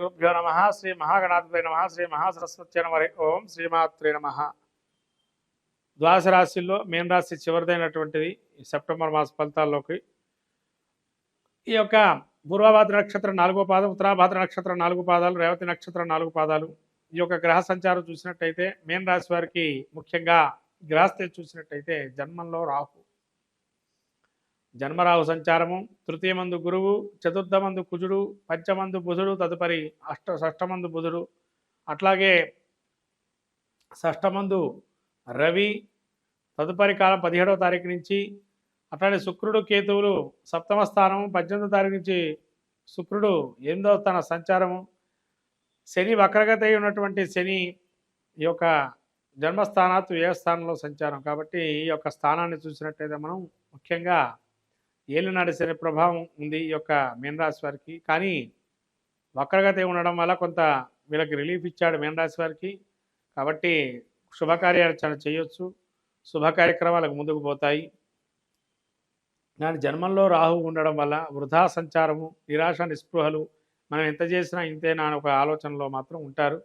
గురుభ్యో నమ శ్రీ మహాగణాధిపతి నమ శ్రీ మహాసరస్వతి నమరి ఓం శ్రీమాత్రే నమ. ద్వాదశ రాశిల్లో మేన్ రాశి చివరిదైనటువంటిది సెప్టెంబర్ మాస ఫలితాల్లోకి. ఈ యొక్క పూర్వభాద్ర నక్షత్రం నాలుగో పాదం ఉత్తరాభాద్ర నక్షత్రం నాలుగు పాదాలు రేవతి నక్షత్రం నాలుగు పాదాలు. ఈ యొక్క గ్రహ సంచారం చూసినట్టయితే మేన్ రాశి వారికి ముఖ్యంగా గ్రహస్థితి చూసినట్టయితే జన్మంలో రాహు. జన్మరాహు సంచారము తృతీయమందు గురువు చతుర్థమందు కుజుడు పంచమందు బుధుడు తదుపరి అష్ట షష్టమందు బుధుడు. అట్లాగే షష్టమందు రవి తదుపరి కాలం పదిహేడవ తారీఖు నుంచి. అట్లానే శుక్రుడు కేతువులు సప్తమ స్థానము పద్దెనిమిదో తారీఖు నుంచి శుక్రుడు ఎనిమిదవ తన సంచారము. శని వక్రగత అయి ఉన్నటువంటి శని ఈ యొక్క జన్మస్థానాత్తు ఏ స్థానంలో సంచారం? కాబట్టి ఈ యొక్క స్థానాన్ని చూసినట్టయితే మనం ముఖ్యంగా ఏలినాటి శని ప్రభావం ఉంది ఈ యొక్క మీనరాశి వారికి. కానీ వక్రగత ఉండడం వల్ల కొంత వీళ్ళకి రిలీఫ్ ఇచ్చాడు మీనరాశి వారికి. కాబట్టి శుభకార్యాలు చేయొచ్చు. శుభ కార్యక్రమాలకు ముందుకు పోతాయి. దాని జన్మంలో రాహు ఉండడం వల్ల వృధా సంచారము నిరాశ నిస్పృహలు మనం ఎంత చేసినా ఇంతేనా అని ఒక ఆలోచనలో మాత్రం ఉంటారు.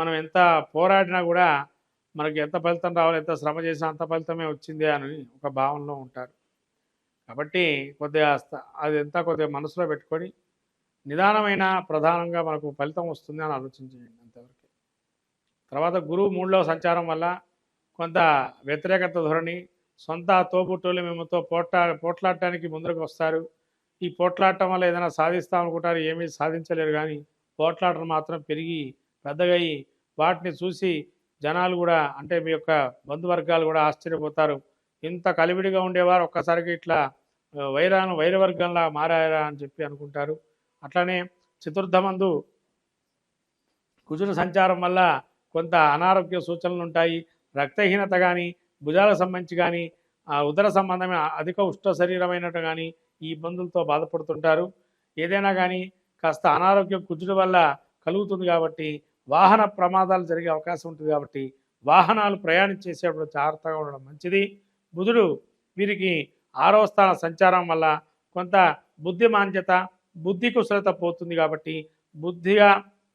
మనం ఎంత పోరాడినా కూడా మనకి ఎంత ఫలితం రావాలి ఎంత శ్రమ చేసినా అంత ఫలితమే వచ్చింది అని ఒక భావనలో ఉంటారు. కాబట్టి కొద్దిగా అది ఎంత కొద్దిగా మనసులో పెట్టుకొని నిదానమైన ప్రధానంగా మనకు ఫలితం వస్తుంది అని ఆలోచించండి అంతవరకు. తర్వాత గురువు మూడులో సంచారం వల్ల కొంత వ్యతిరేకత ధోరణి సొంత తోబుట్టులు మేముతో పోట్లా పోట్లాడటానికి ముందుకు వస్తారు. ఈ పోట్లాడటం వల్ల ఏదైనా సాధిస్తాం అనుకుంటారు ఏమీ సాధించలేరు కానీ పోట్లాటలు మాత్రం పెరిగి పెద్దగయ్యి వాటిని చూసి జనాలు కూడా అంటే మీ యొక్క బంధువర్గాలు కూడా ఆశ్చర్యపోతారు. ఇంత కలివిడిగా ఉండేవారు ఒక్కసారికి ఇట్లా వైరాను వైరవర్గంలా మారారా అని చెప్పి అనుకుంటారు. అట్లనే చతుర్థమందు కుజుల సంచారం వల్ల కొంత అనారోగ్య సూచనలు ఉంటాయి. రక్తహీనత కానీ భుజాల సంబంధించి కానీ ఆ ఉదర సంబంధమైన అధిక ఉష్ణ శరీరమైనట్టు కానీ ఈ ఇబ్బందులతో బాధపడుతుంటారు. ఏదైనా కానీ కాస్త అనారోగ్యం కుజుడు వల్ల కలుగుతుంది కాబట్టి వాహన ప్రమాదాలు జరిగే అవకాశం ఉంటుంది కాబట్టి వాహనాలు ప్రయాణం చేసేటప్పుడు జాగ్రత్తగా ఉండడం మంచిది. బుధుడు వీరికి ఆరవ స్థాన సంచారం వల్ల కొంత బుద్ధిమాంద్యత బుద్ధి కుశలత పోతుంది కాబట్టి బుద్ధిగా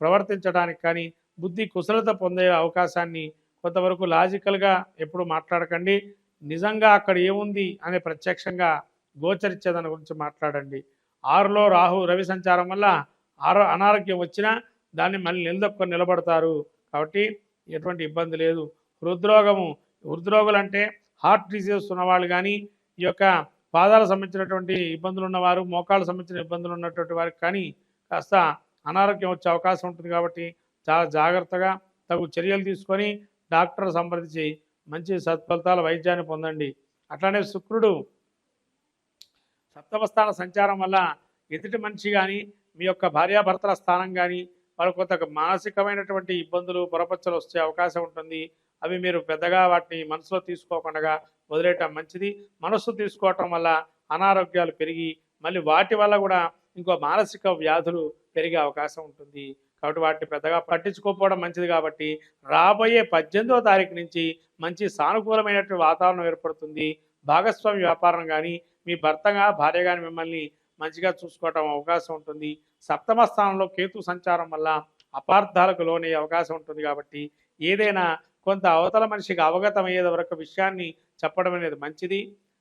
ప్రవర్తించడానికి కానీ బుద్ధి కుశలత పొందే అవకాశాన్ని కొంతవరకు లాజికల్గా ఎప్పుడు మాట్లాడకండి. నిజంగా అక్కడ ఏముంది అనే ప్రత్యక్షంగా గోచరించేదాని గురించి మాట్లాడండి. ఆరులో రాహు రవి సంచారం వల్ల ఆరో అనారోగ్యం వచ్చినా దాన్ని మళ్ళీ నిలదొక్కుని నిలబడతారు కాబట్టి ఎటువంటి ఇబ్బంది లేదు. హృద్రోగము హృద్రోగులు అంటే హార్ట్ డిసీజెస్ ఉన్నవాళ్ళు కానీ ఈ యొక్క పాదాలకు సంబంధించినటువంటి ఇబ్బందులు ఉన్నవారు మోకాళ్ళకు సంబంధించిన ఇబ్బందులు ఉన్నటువంటి వారికి కానీ కాస్త అనారోగ్యం వచ్చే అవకాశం ఉంటుంది కాబట్టి చాలా జాగ్రత్తగా తగు చర్యలు తీసుకొని డాక్టర్ సంప్రదించి మంచి సత్ఫలితాల వైద్యాన్ని పొందండి. అట్లానే శుక్రుడు సప్తమస్థాన సంచారం వల్ల ఎదుటి మనిషి కానీ మీ యొక్క భార్యాభర్తల స్థానం కానీ వాళ్ళకు కొంత మానసికమైనటువంటి ఇబ్బందులు పొరపచ్చలు వచ్చే అవకాశం ఉంటుంది. అవి మీరు పెద్దగా వాటిని మనసులో తీసుకోకుండా వదిలేయటం మంచిది. మనస్సు తీసుకోవటం వల్ల అనారోగ్యాలు పెరిగి మళ్ళీ వాటి వల్ల కూడా ఇంకో మానసిక వ్యాధులు పెరిగే అవకాశం ఉంటుంది. కాబట్టి వాటిని పెద్దగా పట్టించుకోకపోవడం మంచిది కాబట్టి రాబోయే పద్దెనిమిదవ తారీఖు నుంచి మంచి సానుకూలమైనటువంటి వాతావరణం ఏర్పడుతుంది. భాగస్వామి వ్యాపారం కానీ మీ భర్తగా భార్య కానీ మిమ్మల్ని మంచిగా చూసుకోవటం అవకాశం ఉంటుంది. సప్తమ స్థానంలో కేతు సంచారం వల్ల అపార్థాలకు లోనే అవకాశం ఉంటుంది కాబట్టి ఏదైనా కొంత అవతల మనిషికి అవగతమయ్యేది వరకు విషయాన్ని చెప్పడం అనేది మంచిది.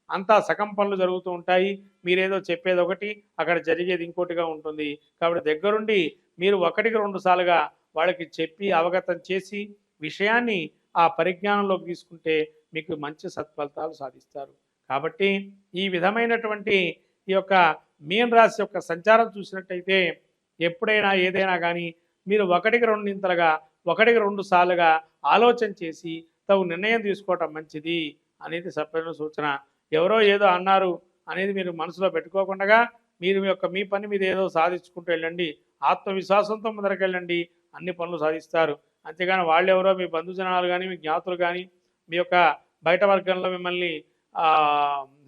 అంతా సగం పనులు జరుగుతూ ఉంటాయి. మీరేదో చెప్పేది ఒకటి అక్కడ జరిగేది ఇంకోటిగా ఉంటుంది. కాబట్టి దగ్గరుండి మీరు ఒకటికి రెండు సార్లుగా వాళ్ళకి చెప్పి అవగతం చేసి విషయాన్ని ఆ పరిజ్ఞానంలోకి తీసుకుంటే మీకు మంచి సత్ఫలితాలు సాధిస్తారు. కాబట్టి ఈ విధమైనటువంటి ఈ యొక్క మీన రాశి యొక్క సంచారం చూసినట్టయితే ఎప్పుడైనా ఏదైనా కానీ మీరు ఒకటికి రెండింతలుగా ఒకటికి రెండు సార్లుగా ఆలోచన చేసి తగు నిర్ణయం తీసుకోవటం మంచిది అనేది సభ్యుల సూచన. ఎవరో ఏదో అన్నారు అనేది మీరు మనసులో పెట్టుకోకుండా మీరు మీ యొక్క మీ పని మీద ఏదో సాధించుకుంటూ వెళ్ళండి. ఆత్మవిశ్వాసంతో ముందరకెళ్ళండి అన్ని పనులు సాధిస్తారు. అంతేగాని వాళ్ళు ఎవరో మీ బంధుజనాలు కానీ మీ జ్ఞాతులు కానీ మీ యొక్క బయట వర్గంలో మిమ్మల్ని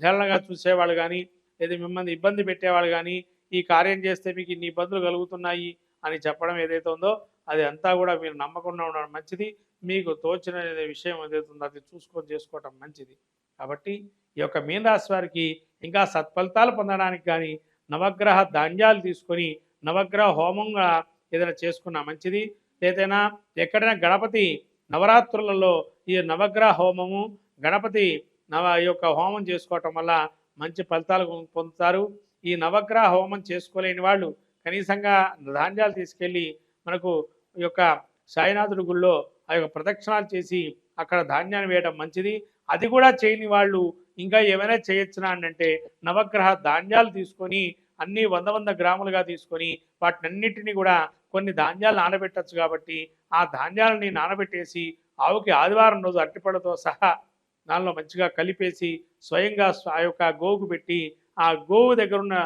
హేళనగా చూసేవాళ్ళు కానీ లేదా మిమ్మల్ని ఇబ్బంది పెట్టేవాళ్ళు కానీ ఈ కార్యం చేస్తే మీకు ఇన్ని ఇబ్బందులు కలుగుతున్నాయి అని చెప్పడం ఏదైతే ఉందో అది అంతా కూడా మీరు నమ్మకుండా ఉండడం మంచిది. మీకు తోచిన విషయం ఏదైతే ఉందో అది చూసుకొని చేసుకోవటం మంచిది. కాబట్టి ఈ యొక్క మీనరాశి వారికి ఇంకా సత్ఫలితాలు పొందడానికి కానీ నవగ్రహ ధాన్యాలు తీసుకొని నవగ్రహ హోమంగా ఏదైనా చేసుకున్నా మంచిది. ఏదైనా ఎక్కడైనా గణపతి నవరాత్రులలో ఈ నవగ్రహ హోమము గణపతి నవ ఈ యొక్క హోమం చేసుకోవటం వల్ల మంచి ఫలితాలు పొందుతారు. ఈ నవగ్రహ హోమం చేసుకోలేని వాళ్ళు కనీసంగా ధాన్యాలు తీసుకెళ్ళి మనకు ఈ యొక్క సాయినాథుడి గుళ్ళో ఆ యొక్క ప్రదక్షిణాలు చేసి అక్కడ ధాన్యాన్ని వేయడం మంచిది. అది కూడా చేయని వాళ్ళు ఇంకా ఏమైనా చేయొచ్చునా అంటే నవగ్రహ ధాన్యాలు తీసుకొని అన్ని వంద వంద గ్రాములుగా తీసుకొని వాటినన్నిటిని కూడా కొన్ని ధాన్యాలు నానబెట్టచ్చు కాబట్టి ఆ ధాన్యాలని నానబెట్టేసి ఆవుకి ఆదివారం రోజు అట్టిపళ్ళతో సహా దానిలో మంచిగా కలిపేసి స్వయంగా ఆ యొక్క గోవుకు పెట్టి ఆ గోవు దగ్గరున్న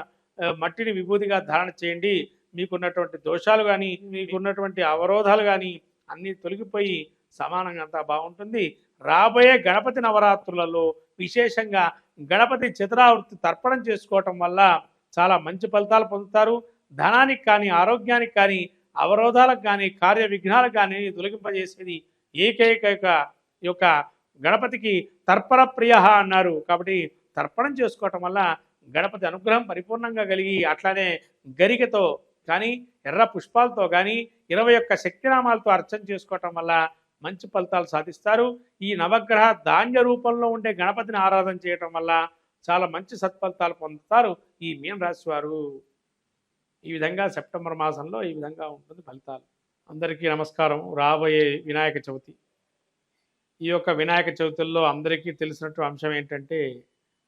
మట్టిని విభూతిగా ధారణ చేయండి. మీకున్నటువంటి దోషాలు కానీ మీకున్నటువంటి అవరోధాలు కానీ అన్నీ తొలగిపోయి సమానంగా అంతా బాగుంటుంది. రాబోయే గణపతి నవరాత్రులలో విశేషంగా గణపతి చిత్రావృత్తి తర్పణం చేసుకోవటం వల్ల చాలా మంచి ఫలితాలు పొందుతారు. ధనానికి కానీ ఆరోగ్యానికి కానీ అవరోధాలకు కానీ కార్య విఘ్నాలకు కానీ తొలగింపజేసేది ఏకైక యొక్క గణపతికి తర్పణ ప్రియ అన్నారు. కాబట్టి తర్పణం చేసుకోవటం వల్ల గణపతి అనుగ్రహం పరిపూర్ణంగా కలిగి అట్లానే గరికతో కానీ ఎర్ర పుష్పాలతో కానీ ఇరవై ఒక్క శక్తినామాలతో అర్చన చేసుకోవటం వల్ల మంచి ఫలితాలు సాధిస్తారు. ఈ నవగ్రహ ధాన్య రూపంలో ఉండే గణపతిని ఆరాధన చేయటం వల్ల చాలా మంచి సత్ఫలితాలు పొందుతారు ఈ మీన రాశి వారు. ఈ విధంగా సెప్టెంబర్ మాసంలో ఈ విధంగా ఉంటుంది ఫలితాలు. అందరికీ నమస్కారం. రాబోయే వినాయక చవితి. ఈ యొక్క వినాయక చవితుల్లో అందరికీ తెలిసినట్టు అంశం ఏంటంటే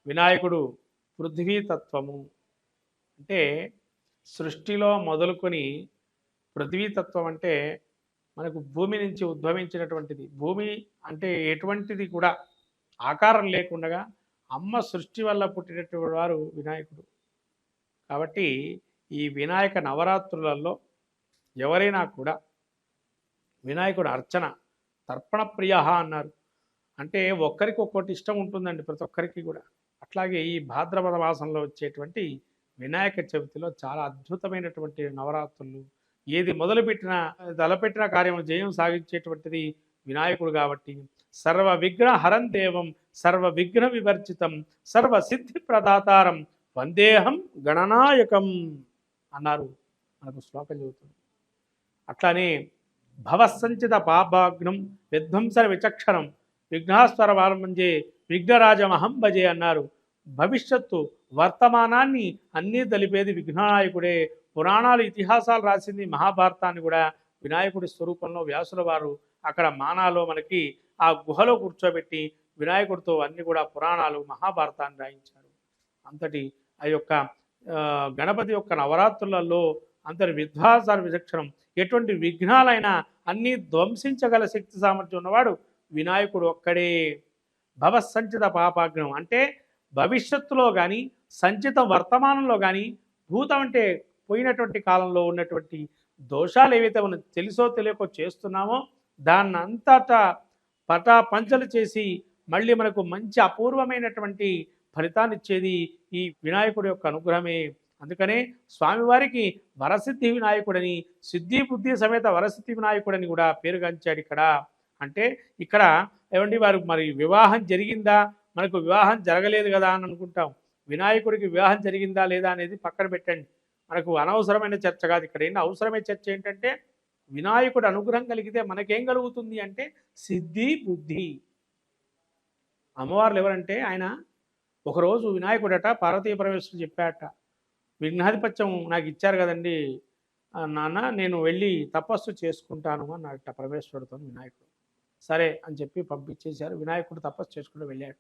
వినాయకుడు పృథ్వీతత్వము. అంటే సృష్టిలో మొదలుకొని పృథ్వీతత్వం అంటే మనకు భూమి నుంచి ఉద్భవించినటువంటిది. భూమి అంటే ఎటువంటిది కూడా ఆకారం లేకుండా అమ్మ సృష్టి వల్ల పుట్టినటువంటి వారు వినాయకుడు. కాబట్టి ఈ వినాయక నవరాత్రులలో ఎవరైనా కూడా వినాయకుడు అర్చన తర్పణ ప్రియ అన్నారు. అంటే ఒక్కరికి ఒక్కటి ఇష్టం ఉంటుందండి ప్రతి ఒక్కరికి కూడా. అట్లాగే ఈ భాద్రపద మాసంలో వచ్చేటువంటి వినాయక చవితిలో చాలా అద్భుతమైనటువంటి నవరాత్రులు ఏది మొదలుపెట్టినా తలపెట్టిన కార్యం జయం సాగించేటువంటిది వినాయకుడు కాబట్టి సర్వ విఘ్న హరం దేవం సర్వ విఘ్న వివర్జితం సర్వ సిద్ధి ప్రదాతారం వందేహం గణనాయకం అన్నారు. మనకు శ్లోకం చెబుతుంది. అట్లానే భవసంచిత పాపాగ్నం విధ్వంసర విచక్షణం విఘ్నాస్వర వారంభంజే విఘ్నరాజమహం భజే అన్నారు. భవిష్యత్తు వర్తమానాన్ని అన్నీ తెలిపేది విఘ్ననాయకుడే. పురాణాలు ఇతిహాసాలు రాసింది మహాభారతాన్ని కూడా వినాయకుడి స్వరూపంలో వ్యాసుల వారు. అక్కడ మానాలో మనకి ఆ గుహలో కూర్చోబెట్టి వినాయకుడితో అన్ని కూడా పురాణాలు మహాభారతాన్ని రాయించారు. అంతటి ఆ యొక్క గణపతి యొక్క నవరాత్రులలో అంతటి విధ్వాసాల విచక్షణం ఎటువంటి విఘ్నాలైనా అన్నీ ధ్వంసించగల శక్తి సామర్థ్యం ఉన్నవాడు వినాయకుడు ఒక్కడే. భవసంచిత పాపాగ్నం అంటే భవిష్యత్తులో కానీ సంచిత వర్తమానంలో కానీ భూతం అంటే పోయినటువంటి కాలంలో ఉన్నటువంటి దోషాలు ఏవైతే మనం తెలుసో తెలియకో చేస్తున్నామో దాన్ని అంతటా పటా పంచలు చేసి మళ్ళీ మనకు మంచి అపూర్వమైనటువంటి ఫలితాన్ని ఇచ్చేది ఈ వినాయకుడి యొక్క అనుగ్రహమే. అందుకనే స్వామివారికి వరసిద్ధి వినాయకుడని సిద్ధి బుద్ధి సమేత వరసిద్ధి వినాయకుడని కూడా పేరుగాంచాడు ఇక్కడ. అంటే ఇక్కడ ఏమండి వారు మరి వివాహం జరిగిందా? మనకు వివాహం జరగలేదు కదా అని అనుకుంటాం. వినాయకుడికి వివాహం జరిగిందా లేదా అనేది పక్కన పెట్టండి. మనకు అనవసరమైన చర్చ కాదు. ఇక్కడ ఏంటి? అవసరమైన చర్చ ఏంటంటే వినాయకుడు అనుగ్రహం కలిగితే మనకేం కలుగుతుంది అంటే సిద్ధి బుద్ధి. అమ్మవార్లు ఎవరంటే ఆయన ఒకరోజు వినాయకుడట పార్వతీ పరమేశ్వరుడు చెప్పాట విఘ్నాధిపత్యం నాకు ఇచ్చారు కదండి. నాన్న నేను వెళ్ళి తపస్సు చేసుకుంటాను అన్నాడట పరమేశ్వరుడితో వినాయకుడు. సరే అని చెప్పి పంపించేశారు. వినాయకుడు తపస్సు చేసుకుంటూ వెళ్ళాడు.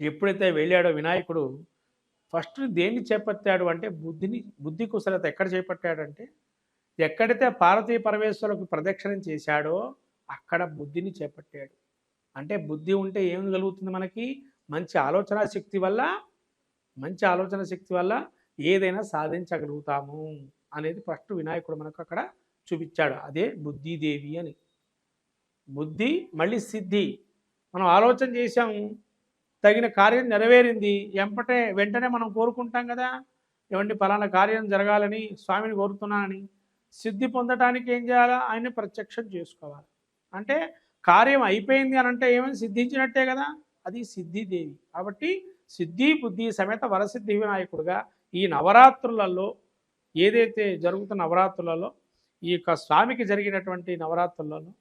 ఎప్పుడైతే వెళ్ళాడో వినాయకుడు ఫస్ట్ దేన్ని చేపట్టాడు అంటే బుద్ధిని బుద్ధి కుశలత ఎక్కడ చేపట్టాడంటే ఎక్కడైతే పార్వతీ పరమేశ్వరులకు ప్రదక్షిణం చేశాడో అక్కడ బుద్ధిని చేపట్టాడు. అంటే బుద్ధి ఉంటే ఏం కలుగుతుంది మనకి? మంచి ఆలోచన శక్తి వల్ల మంచి ఆలోచన శక్తి వల్ల ఏదైనా సాధించగలుగుతాము అనేది ఫస్ట్ వినాయకుడు మనకు అక్కడ చూపించాడు. అదే బుద్ధిదేవి అని. బుద్ధి మళ్ళీ సిద్ధి. మనం ఆలోచన చేసాము తగిన కార్యం నెరవేరింది. ఎంపటే వెంటనే మనం కోరుకుంటాం కదా. ఏమండి ఫలానా కార్యం జరగాలని స్వామిని కోరుతున్నానని. సిద్ధి పొందటానికి ఏం చేయాలా? ఆయన ప్రత్యక్షం చేసుకోవాలి. అంటే కార్యం అయిపోయింది అని అంటే ఏమైనా సిద్ధించినట్టే కదా. అది సిద్ధిదేవి. కాబట్టి సిద్ధి బుద్ధి సమేత వరసిద్ధి వినాయకుడుగా ఈ నవరాత్రులలో ఏదైతే జరుగుతున్న నవరాత్రులలో ఈ యొక్క స్వామికి జరిగినటువంటి నవరాత్రులలో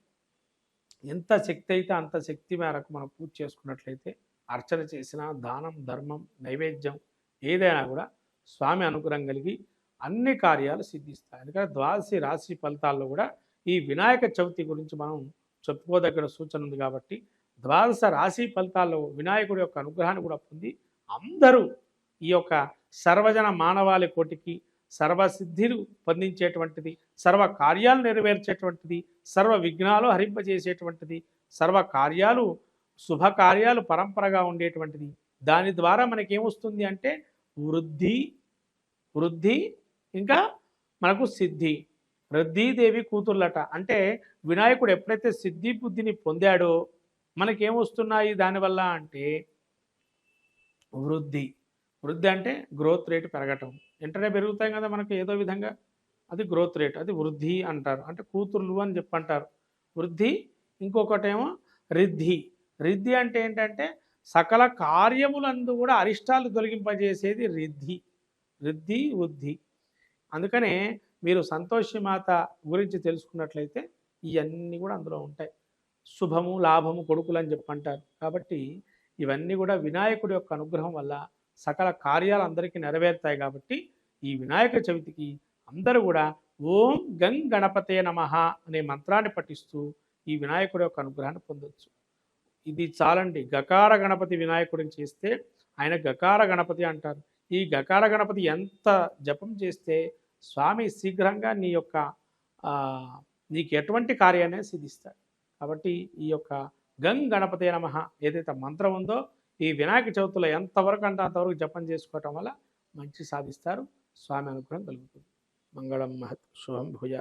ఎంత శక్తి అయితే అంత శక్తి మేరకు మనం పూజ చేసుకున్నట్లయితే అర్చన చేసిన దానం ధర్మం నైవేద్యం ఏదైనా కూడా స్వామి అనుగ్రహం కలిగి అన్ని కార్యాలు సిద్ధిస్తాయి. ఎందుకంటే ద్వాదశి రాశి ఫలితాల్లో కూడా ఈ వినాయక చవితి గురించి మనం చెప్పుకోదగిన సూచన ఉంది కాబట్టి ద్వాదశ రాశి ఫలితాల్లో వినాయకుడి యొక్క అనుగ్రహాన్ని కూడా పొంది అందరూ ఈ యొక్క సర్వజన మానవాళి కోటికి సర్వసిద్ధిలు పొందించేటువంటిది సర్వ కార్యాలు నెరవేర్చేటువంటిది సర్వ విఘ్నాలు హరింపజేసేటువంటిది సర్వ కార్యాలు శుభకార్యాలు పరంపరగా ఉండేటువంటిది. దాని ద్వారా మనకేమొస్తుంది అంటే వృద్ధి వృద్ధి ఇంకా మనకు సిద్ధి. రద్దీదేవి కూతుర్లట. అంటే వినాయకుడు ఎప్పుడైతే సిద్ధి బుద్ధిని పొందాడో మనకేమొస్తున్నాయి? దానివల్ల అంటే వృద్ధి. వృద్ధి అంటే గ్రోత్ రేట్ పెరగటం. వెంటనే పెరుగుతాయి కదా మనకు ఏదో విధంగా? అది గ్రోత్ రేట్. అది వృద్ధి అంటారు. అంటే కూతుర్లు అని చెప్పంటారు. వృద్ధి ఇంకొకటేమో రిద్ధి. రిద్ధి అంటే ఏంటంటే సకల కార్యములందు కూడా అరిష్టాలు తొలగింపజేసేది రిద్ధి రిద్ధి వృద్ధి అందుకనే మీరు సంతోషి మాత గురించి తెలుసుకున్నట్లయితే ఇవన్నీ కూడా అందులో ఉంటాయి. శుభము లాభము కొడుకులు అని చెప్పంటారు. కాబట్టి ఇవన్నీ కూడా వినాయకుడి యొక్క అనుగ్రహం వల్ల సకల కార్యాలు అందరికీ నెరవేరుతాయి కాబట్టి ఈ వినాయక చవితికి అందరూ కూడా ఓం గం గణపతే నమః అనే మంత్రాన్ని పఠిస్తూ ఈ వినాయకుడి యొక్క అనుగ్రహాన్ని పొందొచ్చు. ఇది చాలండి. గకార గణపతి వినాయకుడిని చేస్తే ఆయన గకార గణపతి అంటారు. ఈ గకార గణపతి ఎంత జపం చేస్తే స్వామి శీఘ్రంగా నీ యొక్క నీకు ఎటువంటి కార్యాన్ని సిద్ధిస్తాడు. కాబట్టి ఈ యొక్క గంగ్ గణపతి నమ ఏదైతే మంత్రం ఉందో ఈ వినాయక చవితిలో ఎంతవరకు అంటే అంతవరకు జపం చేసుకోవటం వల్ల మంచి సాధిస్తారు. స్వామి అనుగ్రహం కలుగుతుంది. మంగళం మహత్. శుభం భుజ